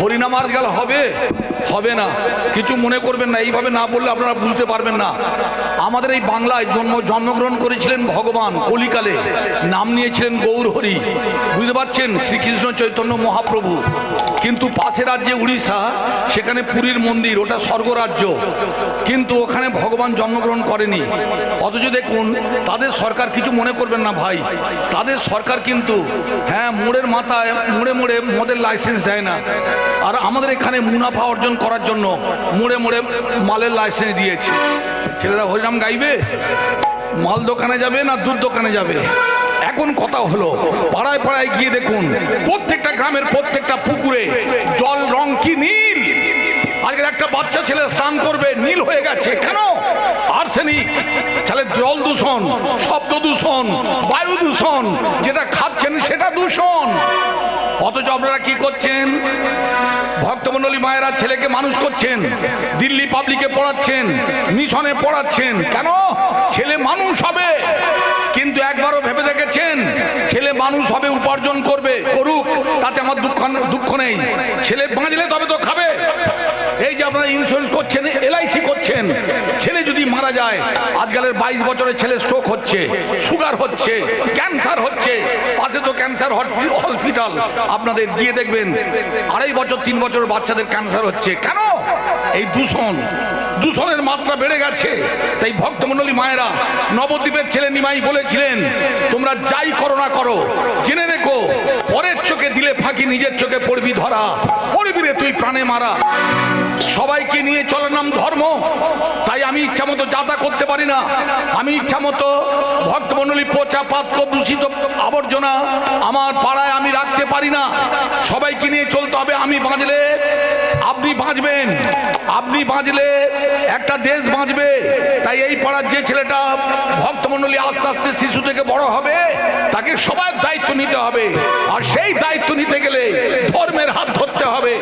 হরিনাম আর গেল, হবে? হবে না। কিছু মনে করবেন না, এইভাবে না বললে আপনারা বুঝতে পারবেন না। আমাদের এই বাংলায় জন্ম, জন্মগ্রহণ করেছিলেন ভগবান কলিকালে। নাম নিয়েছিলেন গৌর হরি। বুঝতে পারছেন? শ্রীকৃষ্ণ চৈতন্য মহাপ্রভু। কিন্তু পাশে রাজ্যে উড়িষ্যা, সেখানে পুরীর মন্দির, ওটা স্বর্গরাজ্য। কিন্তু ওখানে ভগবান জন্মগ্রহণ করেনি। অথচ দেখুন, তাদের সরকার কিছু মনে করবেন না ভাই। তাদের সরকার কিন্তু হ্যাঁ মোড়ের মাথায়, মোড়ে মোড়ে মদের লাইসেন্স দেয় না। আর আমাদের এখানে মুনাফা অর্জন করার জন্য মোড়ে মোড়ে মালের লাইসেন্স দিয়েছে। ছেলেরা হরিনাম গাইবে? মাল দোকানে যাবে না দুধ দোকানে যাবে? এখন কথা হলো, পাড়ায় পাড়ায় গিয়ে দেখুন, প্রত্যেকটা গ্রামের প্রত্যেকটা পুকুরে জল, রং কি নীল? আজকের একটা বাচ্চা ছেলে স্নান করবে, নীল হয়ে গেছে। কেন? আর্সেনিক। তাহলে জল দূষণ, শব্দ দূষণ, বায়ু দূষণ, যেটা খাচ্ছেন সেটা দূষণ। অথচ আপনারা কি করছেন? ভক্তমণ্ডলী মায়েরা ছেলেকে মানুষ করছেন, দিল্লি পাবলিকে পড়াচ্ছেন, মিশনে পড়াচ্ছেন। কেন? ছেলে মানুষ হবে। কিন্তু একবারও ভেবে দেখেছেন? ছেলে মানুষ হবে, উপার্জন করবে। করুক, তাতে আমার দুঃখ দুঃখ নেই। ছেলে বাঁচলে তবে তো খাবে। এই যে আপনারা ইন্স্যুরেন্স করছেন এলআইসি করছেন, ছেলে যদি মারা যায়, আজকালের বাইশ বছরের ছেলে স্ট্রোক হচ্ছে সুগার হচ্ছে ক্যান্সার হচ্ছে, পাশে তো ক্যান্সার হসপিটাল আপনাদের গিয়ে দেখবেন, আড়াই বছর, তিন বছর বাচ্চাদের ক্যান্সার হচ্ছে। কেন? এই দূষণ, দূষণের মাত্রা বেড়ে গেছে। তাই ভক্তমণ্ডলী মায়েরা, নবদ্বীপের ছেলে নিমাই বলেছিলেন, তোমরা যাই করো না করো, জেনে রেখো, পরের চোখে দিলে ফাঁকি, নিজের চোখে পড়বি ধরা, পড়বি রে তুই প্রাণে মারা। সবাইকে নিয়ে চলার নাম ধর্ম। তাই আমি ইচ্ছা মতো যাতা করতে পারি না। আমি ইচ্ছা মতো ভক্তমণ্ডলী পচা পাত্র দূষিত আবর্জনা আমার পাড়ায় আমি রাখতে পারি না। সবাইকে নিয়ে চলতে হবে, আমি বাঁচলে আপনি বাঁচবেন। আপনি বাঁচলে একটা দেশ বাঁচবে। তাই এই পাড়ার যে ছেলেটা ভক্তমণ্ডলী আস্তে আস্তে শিশু থেকে বড় হবে, তাকে সবার দায়িত্ব নিতে হবে। আর সেই দায়িত্ব নিতে গেলে ধর্মের হাত ধরতে হবে।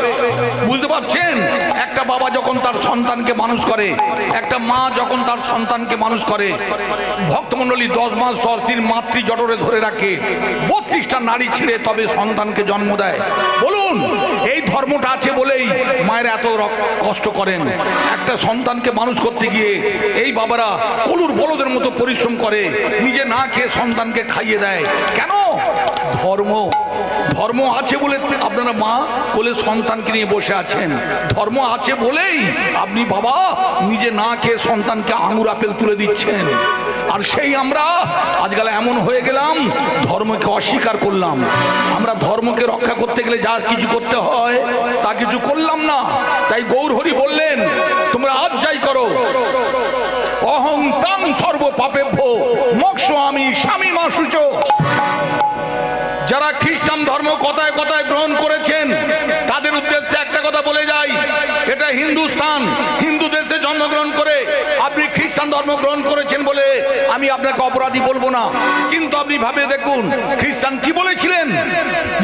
বুঝতে পারছেন? একটা বাবা যখন তার সন্তানকে মানুষ করে, একটা মা যখন তার সন্তানকে মানুষ করে, ভক্তমণ্ডলী দশ মাস, দশ দিন মাতৃ জটরে ধরে রাখে। বত্রিশটা নারী ছিঁড়ে তবে সন্তানকে জন্ম দেয়। বলুন, এই ধর্মটা আছে বলেই মায়ের এত কষ্ট করেন। একটা সন্তানকে মানুষ করতে গিয়ে এই বাবারা কলুর বলদের মতো পরিশ্রম করে, নিজে না খেয়ে সন্তানকে খাইয়ে দেয়। কেন? ধর্ম। ধর্ম আছে বলে আপনারা মা কোলে সন্তানকে নিয়ে বসে আছেন। ধর্ম আছে বলেই আপনি বাবা নিজে না খেয়ে সন্তানকে আঙুর, আপেল তুলে দিচ্ছেন। আর সেই আমরা আজকাল এমন হয়ে গেলাম, ধর্মকে অস্বীকার করলাম। আমরা ধর্মকে রক্ষা করতে গেলে যা কিছু করতে হয়, তা কিছু করলাম না। তাই গৌর হরি বললেন, তোমরা আজ যাই করো। অহং তাং সর্ব পাপেভ্য মোক্ষ আমি, স্বামী মা সূচ। যারা খ্রিস্টান ধর্ম কথায় কথায় গ্রহণ করেছেন, তাদের উদ্দেশ্যে একটা কথা বলে যাই। এটা হিন্দুস্তান হিন্দু দেশে জন্মগ্রহণ করে আপনি খ্রিস্টান ধর্ম গ্রহণ করেছেন বলে আমি আপনাকে অপরাধী বলব না। কিন্তু আপনি ভাবে দেখুন, খ্রিস্টান কি বলেছিলেন?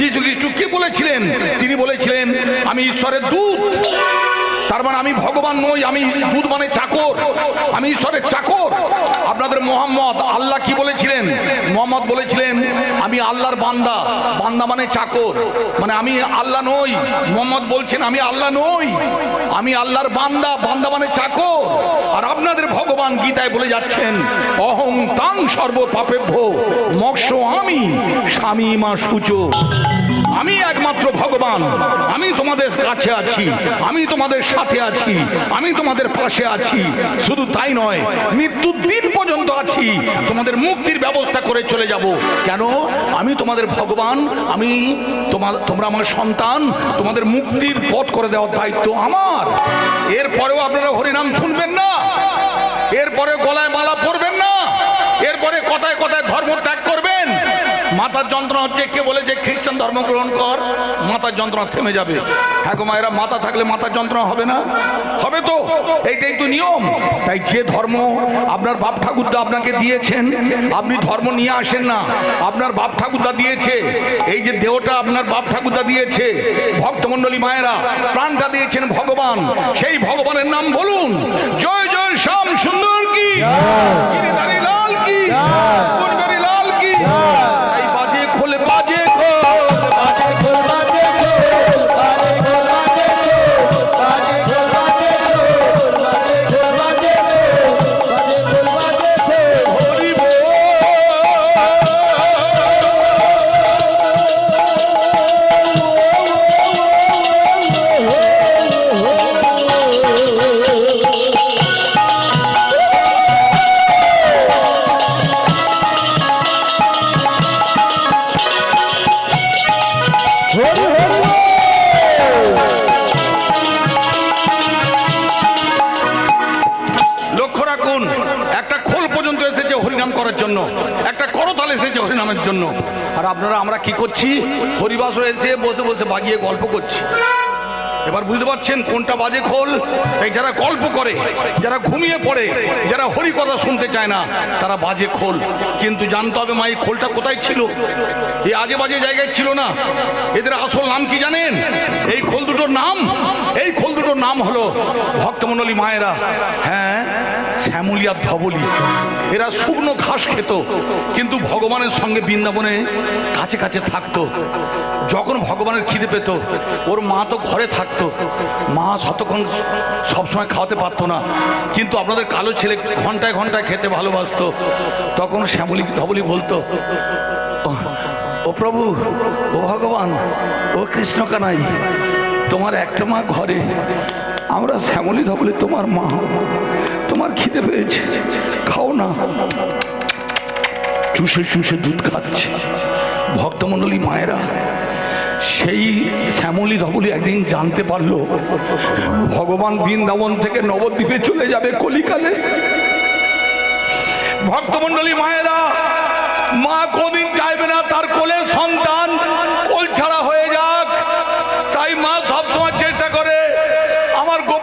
যিশু খ্রিস্ট কি বলেছিলেন? তিনি বলেছিলেন, আমি ঈশ্বরের দূত। তার মানে আমি ভগবান নই, আমি দুধ মানে চাকর, আমি ঈশ্বরের চাকর। আপনাদের মোহাম্মদ, আল্লাহ কি বলেছিলেন? মোহাম্মদ বলেছিলেন, আমি আল্লাহর বান্দা বান্দা মানে চাকর। মানে আমি আল্লাহ নই, মোহাম্মদ বলছেন, আমি আল্লাহ নই, আমি আল্লাহর বান্দা বান্দা মানে চাকর। আর আপনাদের ভগবান গীতায় বলে যাচ্ছেন, অহং তাং সর্ব পাপেভ্য মৎস্য আমি স্বামী মা সূচো আমি একমাত্র ভগবান। আমি তোমাদের কাছে আছি। আমি তোমাদের সাথে আছি। আমি তোমাদের পাশে আছি। শুধু তাই নয়, মৃত্যুর দিন পর্যন্ত আছি। তোমাদের মুক্তির ব্যবস্থা করে চলে যাব। কেন? আমি তোমাদের ভগবান। আমি তোমার তোমরা আমার সন্তান। তোমাদের মুক্তির পথ করে দেওয়ার দায়িত্ব আমার। এরপরেও আপনারা হরিনাম শুনবেন না। এরপরে গলায় মালা পরবেন না। এরপরে কথায় কথায় ধর্ম ত্যাগ করবেন মাথার যন্ত্রণা হচ্ছে কে বলে যে খ্রিস্টান ধর্ম গ্রহণ কর মাথার যন্ত্রণা থেমে যাবে। হ্যাঁ গো মায়েরা মাথা থাকলে মাথার যন্ত্রণা হবে না? হবে তো? এইটাই তো নিয়ম। তাই যে ধর্ম আপনার বাপ ঠাকুরদা আপনাকে দিয়েছেন আপনি ধর্ম নিয়ে আসেন না। আপনার বাপ ঠাকুরদা দিয়েছে এই যে দেহটা আপনার বাপ ঠাকুরদা দিয়েছে ভক্তমণ্ডলী মায়েরা প্রাণটা দিয়েছেন ভগবান। সেই ভগবানের নাম বলুন জয় জয় শ্যাম সুন্দর কি? লাল কি? এসেছে হরিনামের জন্য। আর আপনারা, আমরা কি করছি? হরিবাস এসে বসে বসে বাগিয়ে গল্প করছি। এবার বুঝতে পারছেন কোনটা বাজে খোল? এই যারা গল্প করে, যারা ঘুমিয়ে পড়ে, যারা হরি কথা শুনতে চায় না, তারা বাজে খোল। কিন্তু জানতে হবে মা, এই খোলটা কোথায় ছিল? এই আজে বাজে জায়গায় ছিল না। এদের আসল নাম কি জানেন? এই খোল দুটোর নাম, এই খোল দুটোর নাম হলো ভক্তমণ্ডলী মায়েরা। হ্যাঁ শ্যামলি আর ধবলি। এরা শুকনো ঘাস খেত, কিন্তু ভগবানের সঙ্গে বৃন্দাবনে কাছে কাছে থাকতো। যখন ভগবানের খিদে পেত, ওর মা তো ঘরে থাকতো। মা শতক্ষণ সবসময় খাওয়াতে পারতো না। কিন্তু আপনাদের কালো ছেলে ঘন্টায় ঘন্টায় খেতে ভালোবাসতো। তখন শ্যামলি ধবলি বলতো "ও- প্রভু, ও ভগবান, ও কৃষ্ণ কানাই তোমার একটা মা ঘরে আমরা শ্যামলি ধবলি তোমার মা। তোমার খিদে পেয়েছে। খাও না। চুষে চুষে দুধ খাচ্ছে। ভক্তমণ্ডলী মায়েরা, সেই শ্যামলী ধবলি একদিন জানতে পারল, ভগবান বৃন্দাবন থেকে নবদ্বীপে চলে যাবে কলিকালে। ভক্তমণ্ডলী মায়েরা, মা কোনদিন চাইবে না তার কোলের সন্তান, কোল ছাড়া হয়ে যাক।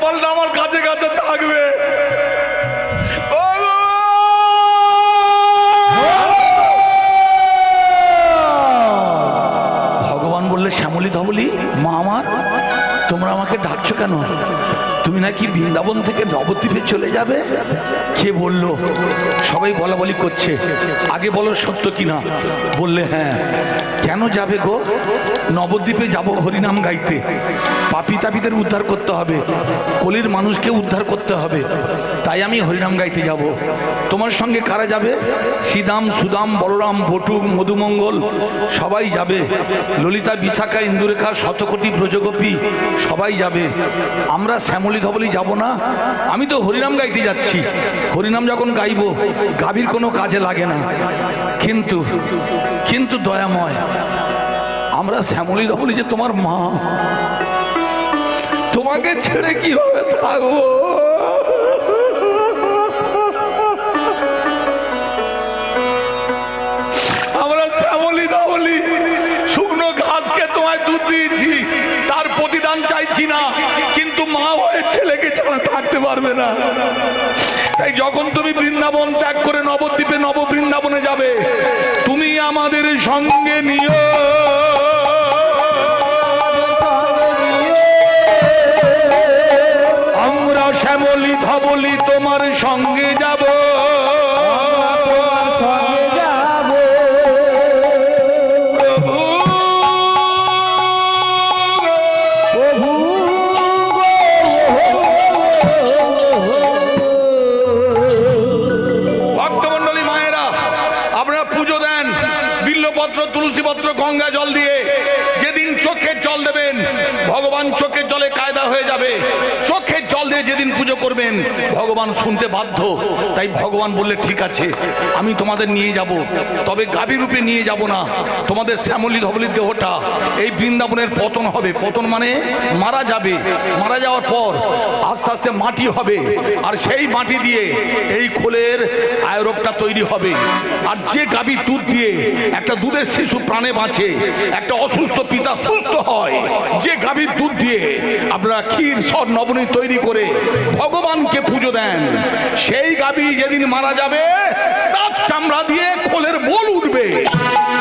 আমার কাছে কাছে থাকবে। ভগবান বললে, শ্যামলী ধবলি, মা আমার, তোমরা আমাকে ডাকছো কেন? তুমি নাকি বৃন্দাবন থেকে নবদ্বীপে চলে যাবে? কে বলল? সবাই বলা বলি করছে। আগে বলো সত্য কিনা বললে হ্যাঁ কেন যাবে গো? নবদ্বীপে যাব হরিনাম গাইতে। পাপি তাপিদের উদ্ধার করতে হবে। কলির মানুষকে উদ্ধার করতে হবে। তাই আমি হরিনাম গাইতে যাব। তোমার সঙ্গে কারা যাবে? শ্রীদাম, সুদাম, বলরাম, বটুক, মধুমঙ্গল, সবাই যাবে। ললিতা, বিশাখা ইন্দুরেখা শতকোটি ব্রজগোপী, সবাই যাবে। আমরা শ্যামলী ধবলি যাব না? আমি তো হরিনাম গাইতে যাচ্ছি। হরিনাম যখন গাইবো, গাভীর কোনো কাজে লাগে না। কিন্তু কিন্তু দয়াময়। আমরা শ্যামলী ধবলি যে তোমার মা, তোমাকে ছেড়ে কীভাবে থাকব? আমরা শ্যামলি দাবলি শুকনো ঘাসকে তোমায় দুধ দিয়েছি, তার প্রতিদান চাইছি না, কিন্তু মা হয়ে ছেলেকে ছাড়া থাকতে পারবে না। তাই যখন তুমি বৃন্দাবন ত্যাগ করে নবদ্বীপে নব বৃন্দাবনে যাবে, তুমি আমাদের সঙ্গে নিও। আমরা শ্যামলি ধবলি তোমার সঙ্গে যাব। করবেন? ভগবান শুনতে বাধ্য। তাই ভগবান বললে, ঠিক আছে, আমি তোমাদের নিয়ে যাব। তবে গাভী রূপে নিয়ে যাব না। তোমাদের শ্যামলী ধবলির দেহটা এই বৃন্দাবনের পতন হবে। পতন মানে মারা যাবে। মারা যাওয়ার পর আস্তে আস্তে মাটি হবে। আর সেই মাটি দিয়ে এই খোলের আয়রবটা তৈরি হবে। আর যে গাভীর দুধ দিয়ে একটা দুধের শিশু প্রাণে বাঁচে, একটা অসুস্থ পিতা সুস্থ হয়, যে গাভীর দুধ দিয়ে আপনারা ক্ষীর সব নবনী তৈরি করে ভগবানকে পুজো দেন। সেই গাভী যেদিন মারা যাবে, তার চামড়া দিয়ে খোলের বোল উঠবে।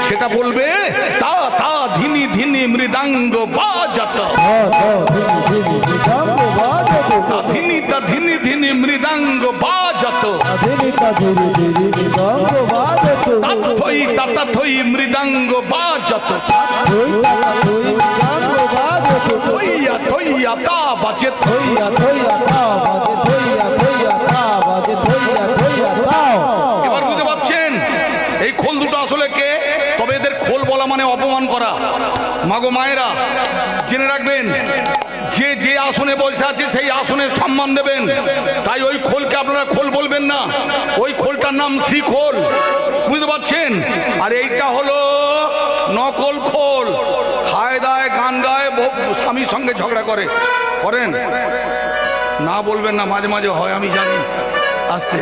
সেটা বলবে, তা তা, ধিনি ধিনি, মৃদাঙ্গ বাজাত। ধিনি, তা, ধিনি ধিনি, মৃদাঙ্গ বাজাত। তাথই তাতাথই মৃদাঙ্গ বাজত। থইয়া থইয়া, তা বাজে এবার বুঝতে পারছেন? এই খোল দুটো আসলে কে? তবে এদের খোল বলা মানে অপমান করা। মাগো মায়েরা, জেনে রাখবেন যে যে আসনে বসে আছে সেই আসনে সম্মান দেবেন। তাই ওই খোলকে আপনারা খোল বলবেন না। ওই খোলটার নাম শ্রী খোল বুঝতে পারছেন? আর এইটা হলো নকল খোল। খায় দায় গান গায় স্বামীর সঙ্গে ঝগড়া করে। করেন? না বলবেন না, মাঝে মাঝে হয়, আমি জানি। আসতে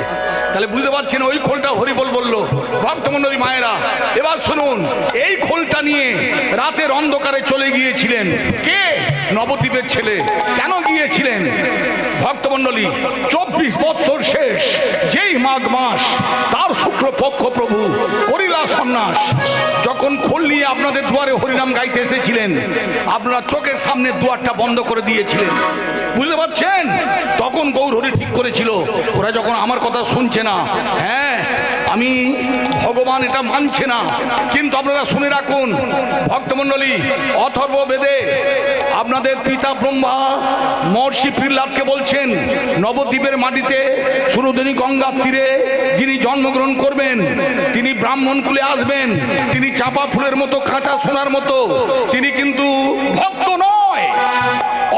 তাহলে বুঝতে পারছেন, ওই খোলটা হরিবল বলল। ভক্তমন্ডলী মায়েরা, এবার শুনুন, এই খোলটা নিয়ে রাতের অন্ধকারে চলে গিয়েছিলেন। কে? নবদ্বীপের ছেলে। কেন গিয়েছিলেন? ভক্তমন্ডলী চব্বিশ বৎসর শেষ। যেই মাঘ মাস, তার শুক্লপক্ষ প্রভু, করিলা সন্ন্যাস, যখন খোল নিয়ে আপনাদের দুয়ারে হরিনাম গাইতে এসেছিলেন, আপনার চোখের সামনে দুয়ারটা বন্ধ করে দিয়েছিলেন। বুঝতে পারছেন? তখন গৌরহরি ঠিক করেছিল, ওরা যখন আমার কথা শুনছে না হ্যাঁ আমি ভগবান এটা মানছে না। কিন্তু আপনারা শুনে রাখুন, ভক্তমণ্ডলী অথর্ব বেদে আপনাদের পিতা ব্রহ্মা মহর্ষি প্রহ্লাদকে বলছেন, নবদ্বীপের মাটিতে সুরধনী গঙ্গার তীরে যিনি জন্মগ্রহণ করবেন, তিনি ব্রাহ্মণ কুলে আসবেন, তিনি চাপা ফুলের মতো, কাঁচা সোনার মতো, তিনি কিন্তু ভক্ত নয়,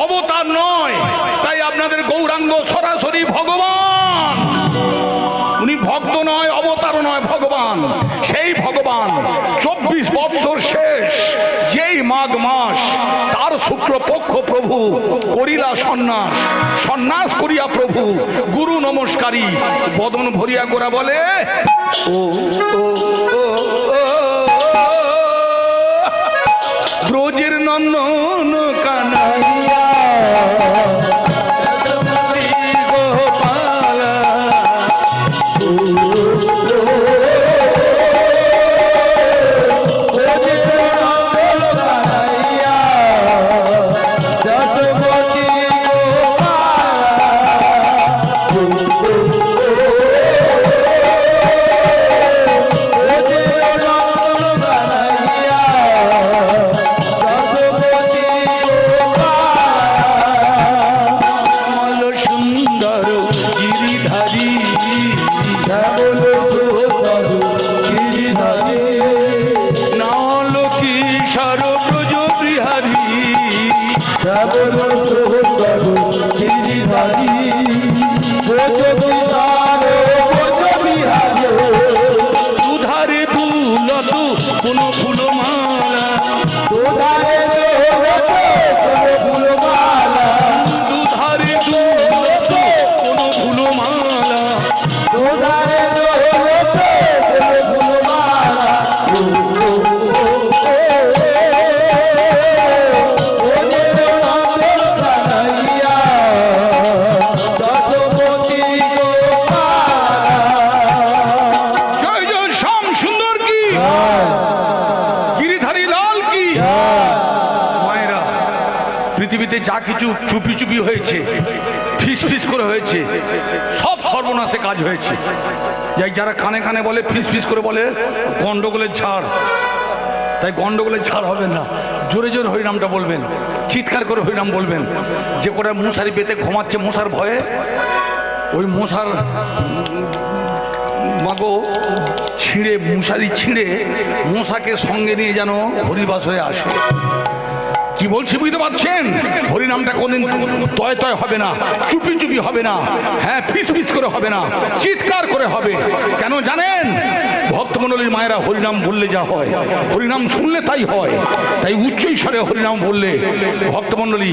অবতার নয়। তাই আপনাদের গৌরাঙ্গ সরাসরি ভগবান। ভক্ত নয় অবতার নয় ভগবান সেই ভগবান চব্বিশ বৎসর শেষ যেই মাঘ মাস তার শুক্লপক্ষ প্রভু করিলা সন্ন্যাস সন্ন্যাস করিয়া প্রভু গুরু নমস্কারী বদন ভরিয়া গোরা বলে ও ব্রজের নন্দন দুধারে পৃথিবীতে যা কিছু চুপি চুপি হয়েছে, ফিস ফিস করে হয়েছে, সব সর্বনাশে কাজ হয়েছে। যাই যারা কানে কানে বলে, ফিস ফিস করে বলে, গন্ডগোলের ঝাড়। তাই গন্ডগোলের ঝাড় হবে না। জোরে জোরে হরিনামটা বলবেন, চিৎকার করে হরিনাম বলবেন। যে করে মশারি পেতে ঘুমাচ্ছে মশার ভয়ে, ওই মশার মাগো ছিঁড়ে, মশারি ছিঁড়ে মশাকে সঙ্গে নিয়ে যেন হরিবাস হয়ে আসে। কি বলছি বুঝতে পারছেন? হরিনামটা কোনদিন তয় তয় হবে না চুপি চুপি হবে না হ্যাঁ ফিস ফিস করে হবে না চিৎকার করে হবে। কেন জানেন? ভক্তমণ্ডলীর মায়েরা হরিনাম বললে যা হয় হরিনাম শুনলে তাই হয়। তাই উচ্চ স্বরে হরিনাম বললে ভক্তমণ্ডলী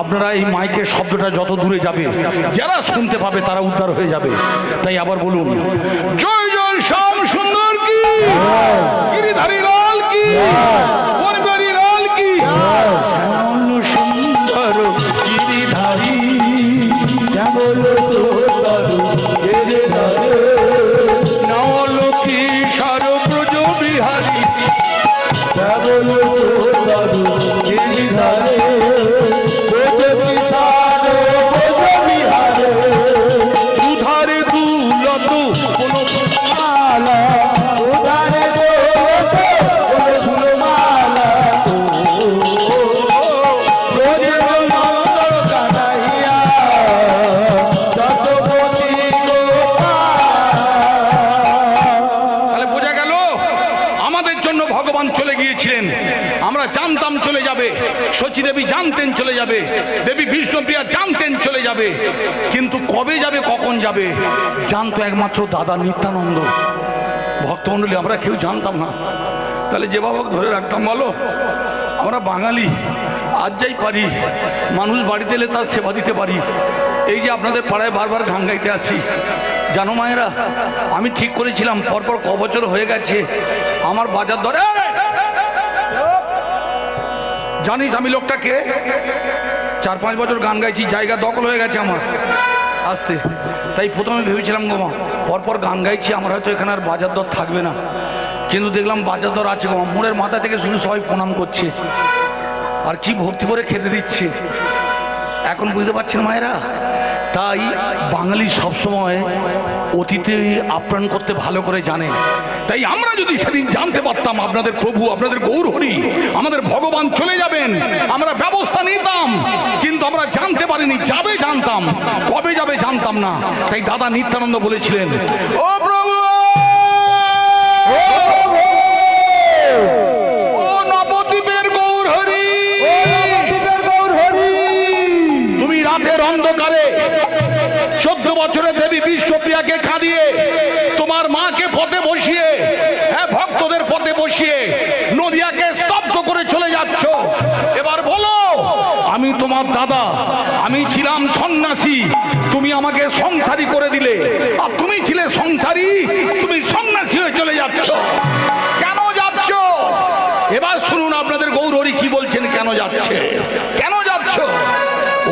আপনারা এই মাইকের শব্দটা যত দূরে যাবে যারা শুনতে পাবে তারা উদ্ধার হয়ে যাবে। তাই আবার বলুন জয় জয় শ্যাম সুন্দর কি? গিরিধারী লাল কি? কি শ্যামল সুন্দর গিরিধারী। নলকি সার ব্রজ বিহারী দুধারে শচী দেবী জানতেন চলে যাবে, দেবী বিষ্ণুপ্রিয়া জানতেন চলে যাবে। কিন্তু কবে যাবে, কখন যাবে জানতো একমাত্র দাদা নিত্যানন্দ। ভক্তমণ্ডলী আমরা কেউ জানতাম না। তাহলে যে বাবক ধরে রাখতাম, বলো, আমরা বাঙালি, আজ যাই পারি, মানুষ বাড়িতে এলে তার সেবা দিতে পারি। এই যে আপনাদের পাড়ায় বারবার গান গাইতে আসি। জানো মায়েরা, আমি ঠিক করেছিলাম, পরপর ক বছর হয়ে গেছে, আমার বাজার দরে জানিস আমি লোকটাকে চার পাঁচ বছর গান গাইছি, জায়গা দখল হয়ে গেছে আমার। আসতে। তাই প্রথমে ভেবেছিলাম গোমা পরপর গান গাইছি, আমার হয়তো এখানে আর বাজার দর থাকবে না। কিন্তু দেখলাম বাজার দর আছে গো মা। মোড়ের মাথা থেকে শুধু সবাই প্রণাম করছে। আর কি ভক্তি করে খেতে দিচ্ছে। এখন বুঝতে পারছেন মায়েরা? তাই বাঙালি সবসময় অতীতে আপ্রাণ করতে ভালো করে জানে। তাই আমরা যদি সেদিন জানতে পারতাম আপনাদের প্রভু আপনাদের গৌরহরি আমাদের ভগবান চলে যাবেন আমরা ব্যবস্থা নিতাম কিন্তু আমরা জানতে পারিনি যাবে জানতাম কবে যাবে জানতাম না। তাই দাদা নিত্যানন্দ বলেছিলেন ও প্রভু তুমি রাতের অন্ধকারে চোদ্দ বছরের দেবী বিশ্বপ্রিয়াকে কাঁদিয়ে তোমার মাকে পথে বসিয়ে হ্যাঁ ভক্তদের পথে বসিয়ে নদিয়াকে স্তব্ধ করে চলে যাচ্ছ। এবার বলো, আমি তোমার দাদা, আমি ছিলাম সন্ন্যাসী, তুমি আমাকে সংসারী করে দিলে। আর তুমি ছিলে সংসারী, তুমি সন্ন্যাসী হয়ে চলে যাচ্ছ। কেন যাচ্ছ? এবার শুনুন আপনাদের গৌরহরি কি বলছেন, কেন যাচ্ছে? কেন যাচ্ছ?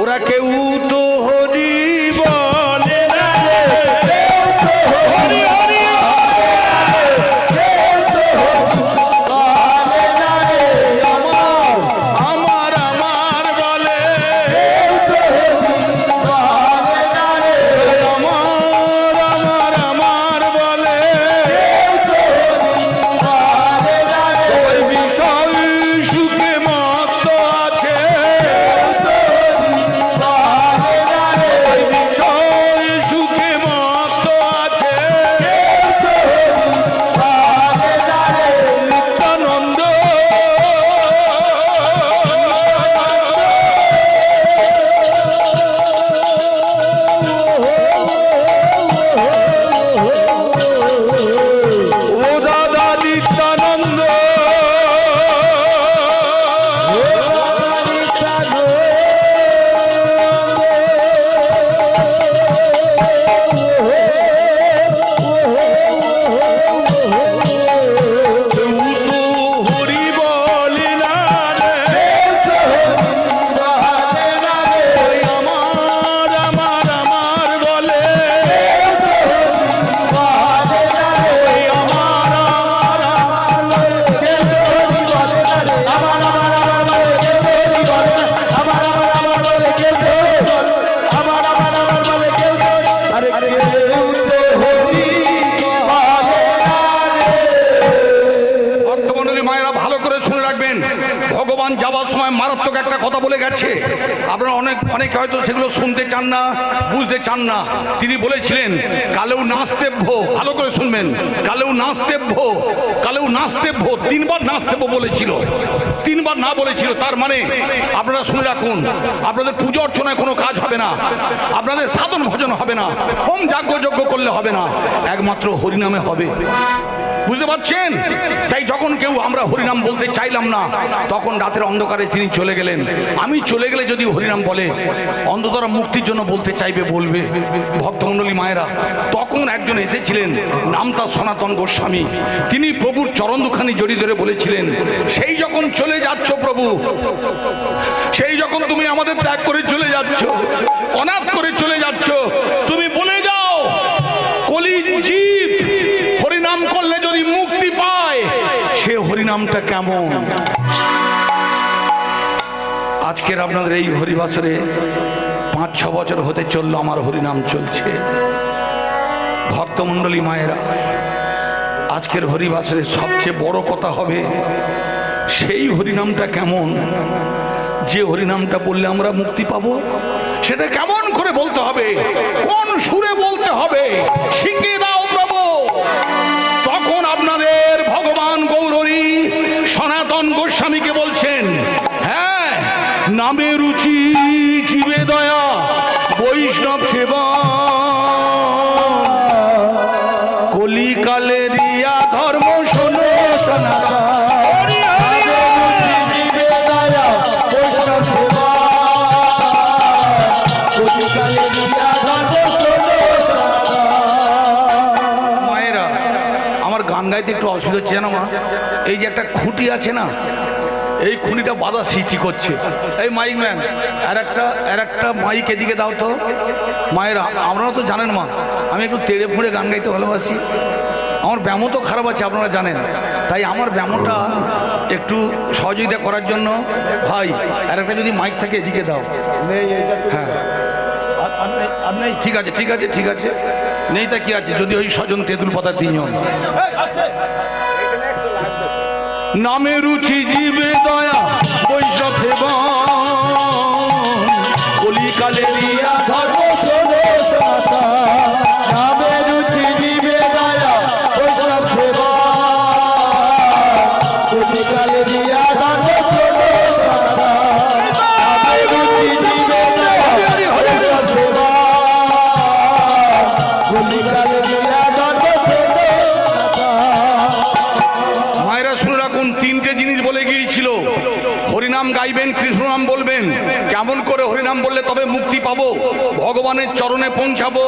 ওরা কেউ তো হরি কথা বলে গেছে। আপনারা অনেক, অনেকে হয়তো সেগুলো শুনতে চান না, বুঝতে চান না। তিনি বলেছিলেন, কালেও নাস্তেভ্য। ভালো করে শুনবেন। কালেও নাস্তেভ্য। কালেও নাস্তেভ্য। তিনবার নাস্তেভ্য বলেছিল। তিনবার না বলেছিল, তার মানে আপনারা শুনে রাখুন, আপনাদের পুজো অর্চনায় কোনো কাজ হবে না। আপনাদের সাধন ভজন হবে না। হোম যাজ্ঞ যজ্ঞ করলে হবে না। একমাত্র হরিনামে হবে। বুঝতে পারছেন? তাই যখন কেউ আমরা হরিনাম বলতে চাইলাম না, তখন রাতের অন্ধকারে তিনি চলে গেলেন। আমি চলে গেলে যদি হরিনাম বলে অন্ধতরা মুক্তির জন্য বলতে চাইবে, বলবে ভক্তমণ্ডলী মায়েরা। তখন একজন এসেছিলেন, নাম তার সনাতন গোস্বামী। তিনি প্রভুর চরণ দুখানি জড়িয়ে ধরে বলেছিলেন, সেই যখন চলে যাচ্ছ প্রভু, সেই যখন তুমি আমাদের ত্যাগ করে চলে যাচ্ছ, অনাথ করে চলে যাচ্ছ, তুমি বলে যাও, কলি জীব হরিনাম করলে যদি মুক্তি পায়, সে হরিনামটা কেমন? আজকের আপনাদের এই হরিবাসরে পাঁচ, ছ বছর হতে চলল, আমার হরিনাম চলছে। ভক্তমণ্ডলী মায়েরা, আজকের হরিবাসরে সবচেয়ে বড় কথা হবে, সেই হরিনামটা কেমন? যে হরিনামটা বললে আমরা মুক্তি পাব, সেটা কেমন করে বলতে হবে? কোন সুরে বলতে হবে? শিখিয়ে দাও প্রভু। তখন আপনাদের ভগবান গৌরী সনাতন গোস্বামীকে বলছেন নামে রুচি জীবে দয়া বৈষ্ণব সেবা। কলিকালে রিয়া ধর্ম শোনো আমার গান গাইতে একটু অসুবিধা হচ্ছে জানো মা? এই যে একটা খুঁটি আছে না এই খুনিটা বাধা সৃষ্টি করছে। এই মাইক ম্যান আর একটা আর একটা মাইক এদিকে দাও তো। মায়েরা আপনারা তো জানেন মা আমি একটু তেড়ে ফুঁড়ে গান গাইতে ভালোবাসি। আমার ব্যামো তো খারাপ আছে আপনারা জানেন। তাই আমার ব্যামোটা একটু সহযোগিতা করার জন্য। ভাই আর একটা যদি মাইক থাকে এদিকে দাও। নেই হ্যাঁ। ঠিক আছে ঠিক আছে ঠিক আছে। নেই তা কি আছে? যদি ওই স্বজন তেঁতুল পাতা তিনজন। নামে রুচি জীবে দয়া বৈশাখে কলিকালে রিয়া ভগবানের পৌঁছাবো,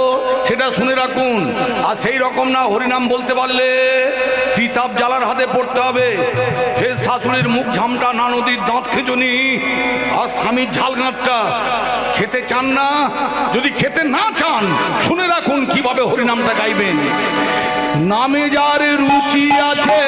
সেটা শুনে রাখুন। আর সেই রকম না হরিনাম বলতে পারলে ত্রিতাপ জ্বালার হাতে পড়তে হবে। ফের শাশুড়ির মুখ ঝামটা, না নদীর দাঁত খেচুনি, আর স্বামীর ঝালগাঁটটা খেতে চান না? যদি খেতে না চান, শুনে রাখুন কীভাবে হরিনামটা গাইবেন। নামে যার রুচি আছে